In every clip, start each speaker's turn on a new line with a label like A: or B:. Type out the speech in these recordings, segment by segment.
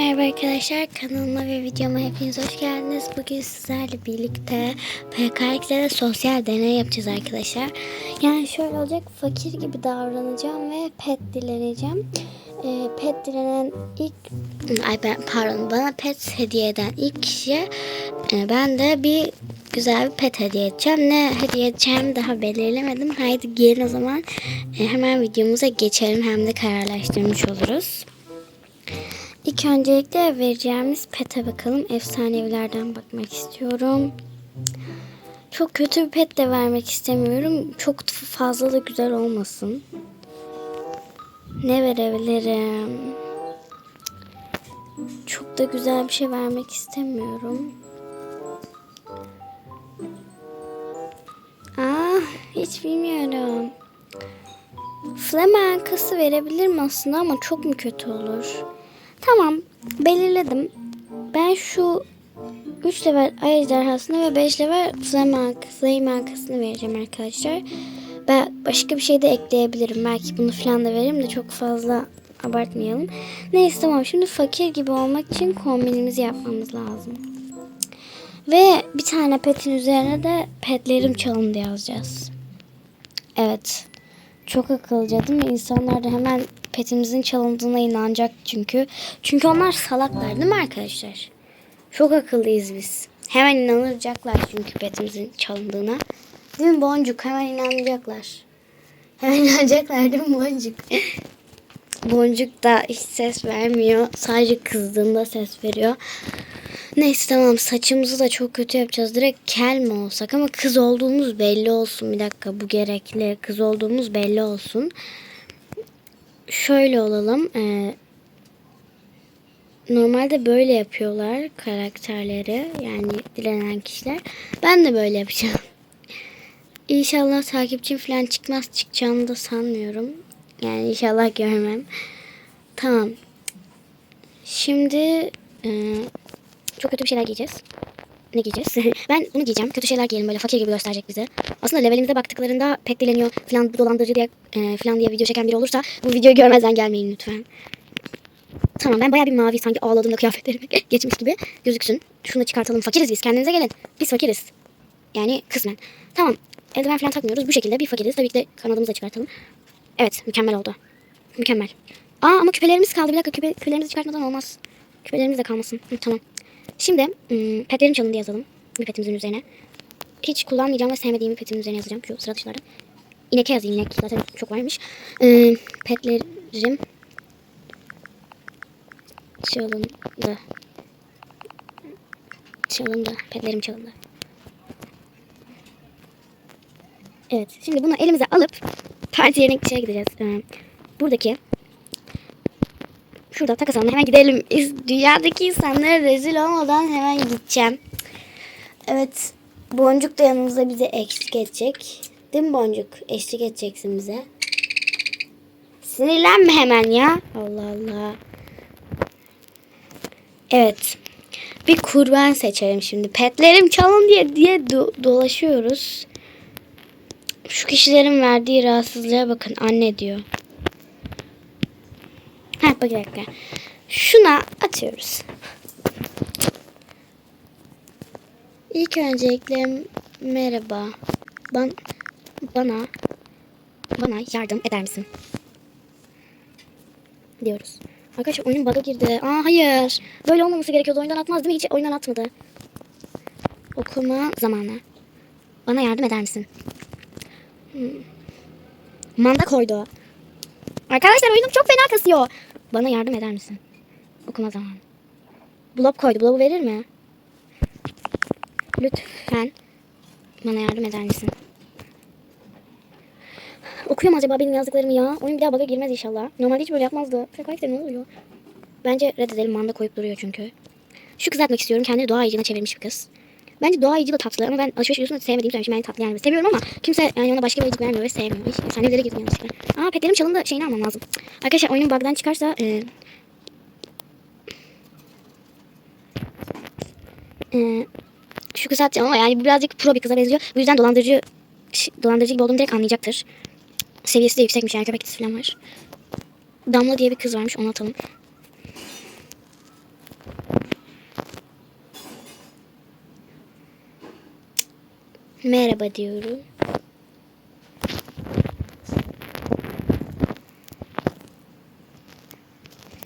A: Merhaba arkadaşlar kanalıma ve videoma hepiniz hoş geldiniz. Bugün sizlerle birlikte PKX'de sosyal deney yapacağız arkadaşlar. Yani şöyle olacak fakir gibi davranacağım ve pet dileneceğim. Ee, pet dilenen ilk ay ben pardon bana pet hediye eden ilk kişiye e, ben de bir güzel bir pet hediye edeceğim. Ne hediye edeceğimi daha belirlemedim. Haydi gelin o zaman e, hemen videomuza geçelim hem de kararlaştırmış oluruz. İlk öncelikle vereceğimiz pete bakalım. Efsanevilerden bakmak istiyorum. Çok kötü bir pet de vermek istemiyorum. Çok fazla da güzel olmasın. Ne verebilirim? Çok da güzel bir şey vermek istemiyorum. Ah, hiç bilmiyorum. Flamenkası verebilirim aslında ama çok mu kötü olur? Tamam belirledim. Ben şu 3 level ay ejderhasını ve 5 level Zaymankasını vereceğim arkadaşlar. Ben başka bir şey de ekleyebilirim. Belki bunu falan da veririm de çok fazla abartmayalım. Neyse tamam şimdi fakir gibi olmak için kombinimizi yapmamız lazım. Ve bir tane petin üzerine de petlerim çalındı yazacağız. Evet. Çok akıllıca değil mi? İnsanlar da hemen petimizin çalındığına inanacak çünkü. Çünkü onlar salaklar değil mi arkadaşlar? Çok akıllıyız biz. Hemen inanacaklar çünkü petimizin çalındığına. Değil mi Boncuk? Hemen inanacaklar. Hemen inanacaklar değil mi Boncuk? Boncuk da hiç ses vermiyor. Sadece kızdığında ses veriyor. Neyse tamam saçımızı da çok kötü yapacağız. Direkt kel mi olsak ama kız olduğumuz belli olsun. Bir dakika bu gerekli. Kız olduğumuz belli olsun. Şöyle olalım. Ee, normalde böyle yapıyorlar karakterleri. Yani dilenen kişiler. Ben de böyle yapacağım. İnşallah takipçim falan çıkmaz. Çıkacağını da sanmıyorum. Yani inşallah görmem. Tamam. Şimdi e, çok kötü bir şeyler giyeceğiz. Ne giyeceğiz? ben bunu giyeceğim. Kötü şeyler giyelim böyle fakir gibi gösterecek bizi. Aslında levelimize baktıklarında pek dileniyor falan dolandırıcı diye e, falan diye video çeken biri olursa bu videoyu görmezden gelmeyin lütfen. Tamam ben bayağı bir mavi sanki ağladığımda kıyafetlerim geçmiş gibi gözüksün. Şunu da çıkartalım. Fakiriz biz. Kendinize gelin. Biz fakiriz. Yani kısmen. Tamam. Eldiven falan takmıyoruz. Bu şekilde bir fakiriz. Tabii ki de kanadımızı da çıkartalım. Evet. Mükemmel oldu. Mükemmel. Aa ama küpelerimiz kaldı. Bir dakika küpe, küpelerimizi çıkartmadan olmaz. Küpelerimiz de kalmasın. Hı, tamam. Şimdi ım, petlerin çalındı yazalım. Bir petimizin üzerine. Hiç kullanmayacağım ve sevmediğim petimin üzerine yazacağım. Şu sıra dışlarda. İneke yazayım inek. Zaten çok varmış. Ee, petlerim çalındı. Çalındı. Petlerim çalındı. Evet. Şimdi bunu elimize alıp parti yerine şeye gideceğiz. Buradaki şurada takas hemen gidelim. Dünyadaki insanlara rezil olmadan hemen gideceğim. Evet. Boncuk da yanımızda bize eşlik edecek. Değil mi Boncuk? Eşlik edeceksin bize. Sinirlenme hemen ya. Allah Allah. Evet. Bir kurban seçelim şimdi. Petlerim çalın diye diye do- dolaşıyoruz. Şu kişilerin verdiği rahatsızlığa bakın. Anne diyor. Bak bir dakika. Şuna atıyoruz. İlk öncelikle merhaba. Ban bana bana yardım eder misin? Diyoruz. Arkadaşlar oyun bug'a girdi. Aa hayır. Böyle olmaması gerekiyordu. Oyundan atmaz değil mi? Hiç oyundan atmadı. Okuma zamanı. Bana yardım eder misin? Hmm. Manda koydu. Arkadaşlar oyunum çok fena kasıyor. Bana yardım eder misin? Okuma zamanı. Blob koydu. Blob'u verir mi? Lütfen bana yardım eder misin? Okuyor mu acaba benim yazdıklarımı ya? Oyun bir daha bug'a girmez inşallah. Normalde hiç böyle yapmazdı. Arkadaşlar ne oluyor? Bence reddedelim. Manda koyup duruyor çünkü. Şu kız atmak istiyorum. Kendini doğa ayıcına çevirmiş bir kız. Bence doğa da tatlı ama ben alışveriş videosunu sevmediğim söylemişim. Yani tatlı yani. Seviyorum ama kimse yani ona başka bir ayıcık vermiyor ve sevmiyor. Hiç efsanelere girdim yanlışlıkla. Aa petlerim çalındı. Şeyini almam lazım. Arkadaşlar oyunun bug'dan çıkarsa e, e, şu kız atacağım ama yani birazcık pro bir kıza benziyor. Bu yüzden dolandırıcı dolandırıcı gibi olduğumu direkt anlayacaktır. Seviyesi de yüksekmiş yani köpek falan var. Damla diye bir kız varmış onu atalım. Merhaba diyorum.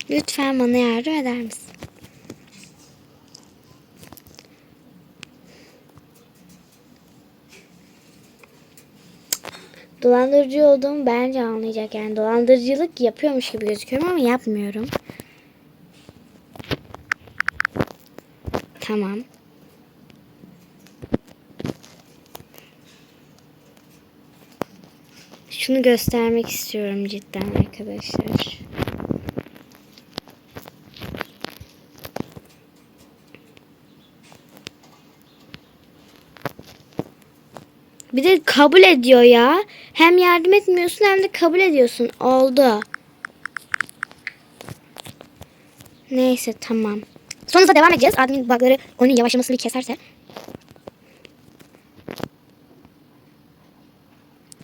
A: Lütfen bana yardım eder misin? Dolandırıcı olduğumu bence anlayacak. Yani dolandırıcılık yapıyormuş gibi gözüküyorum ama yapmıyorum. Tamam. Şunu göstermek istiyorum cidden arkadaşlar. Bir de kabul ediyor ya. Hem yardım etmiyorsun hem de kabul ediyorsun. Oldu. Neyse tamam. Sonrasında devam edeceğiz. Admin bugları onun yavaşlamasını keserse.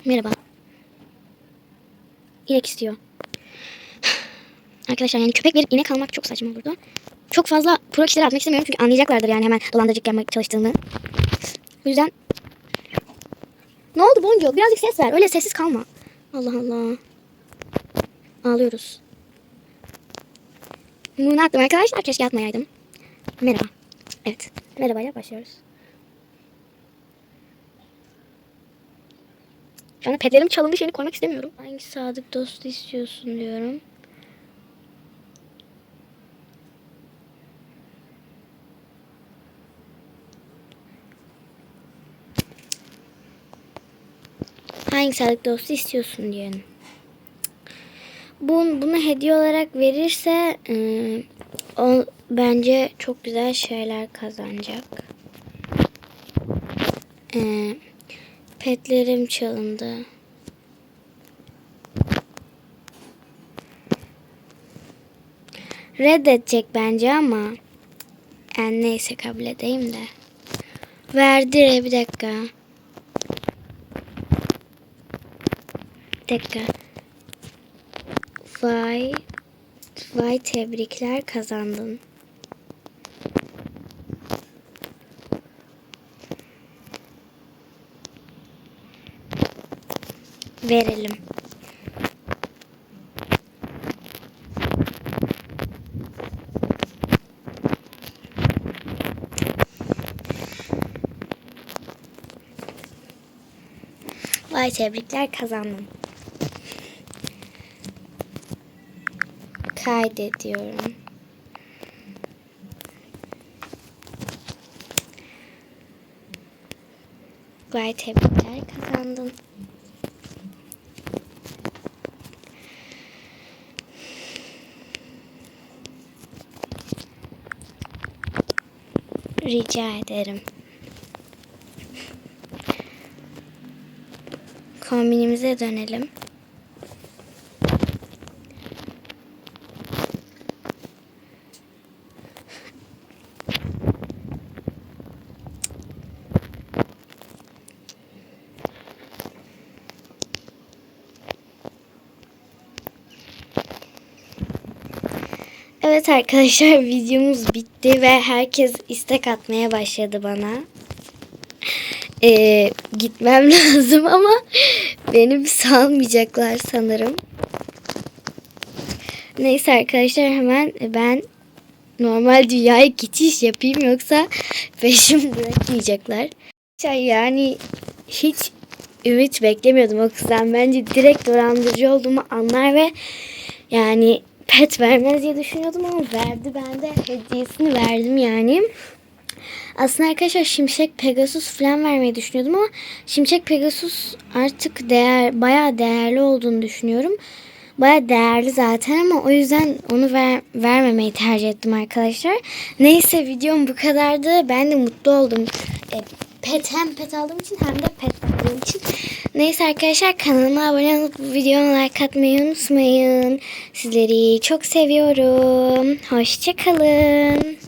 A: Merhaba. İnek istiyor. Arkadaşlar yani köpek verip inek almak çok saçma olurdu. Çok fazla pro kişilere atmak istemiyorum çünkü anlayacaklardır yani hemen dolandırıcılık yapmak çalıştığını. O yüzden ne oldu Boncu? Birazcık ses ver. Öyle sessiz kalma. Allah Allah. Ağlıyoruz. Bunu attım arkadaşlar. Keşke atmayaydım. Merhaba. Evet. Merhabayla başlıyoruz. Anda petlerim çalındı şeyini koymak istemiyorum. Hangi sadık dostu istiyorsun diyorum. Hangi sadık dostu istiyorsun diyelim. Bunu, bunu hediye olarak verirse e, o bence çok güzel şeyler kazanacak. E, petlerim çalındı. Reddedecek bence ama yani neyse kabul edeyim de. Verdi bir dakika. Bir dakika. Vay. Vay tebrikler kazandın. Verelim. Vay tebrikler kazandın. kaydediyorum. Vay tebrikler kazandın. Rica ederim. Kombinimize dönelim. Evet arkadaşlar videomuz bitti ve herkes istek atmaya başladı bana. Ee, gitmem lazım ama benim salmayacaklar sanırım. Neyse arkadaşlar hemen ben normal dünyaya geçiş yapayım yoksa peşim bırakmayacaklar. Yani hiç ümit beklemiyordum o kızdan. Bence direkt dolandırıcı olduğumu anlar ve yani pet vermez diye düşünüyordum ama verdi. Ben de hediyesini verdim yani. Aslında arkadaşlar Şimşek Pegasus falan vermeyi düşünüyordum ama Şimşek Pegasus artık değer bayağı değerli olduğunu düşünüyorum. Bayağı değerli zaten ama o yüzden onu ver, vermemeyi tercih ettim arkadaşlar. Neyse videom bu kadardı. Ben de mutlu oldum. E, pet hem pet aldığım için hem de pet aldığım için. Neyse arkadaşlar kanalıma abone olup videoma like atmayı unutmayın. Sizleri çok seviyorum. Hoşçakalın.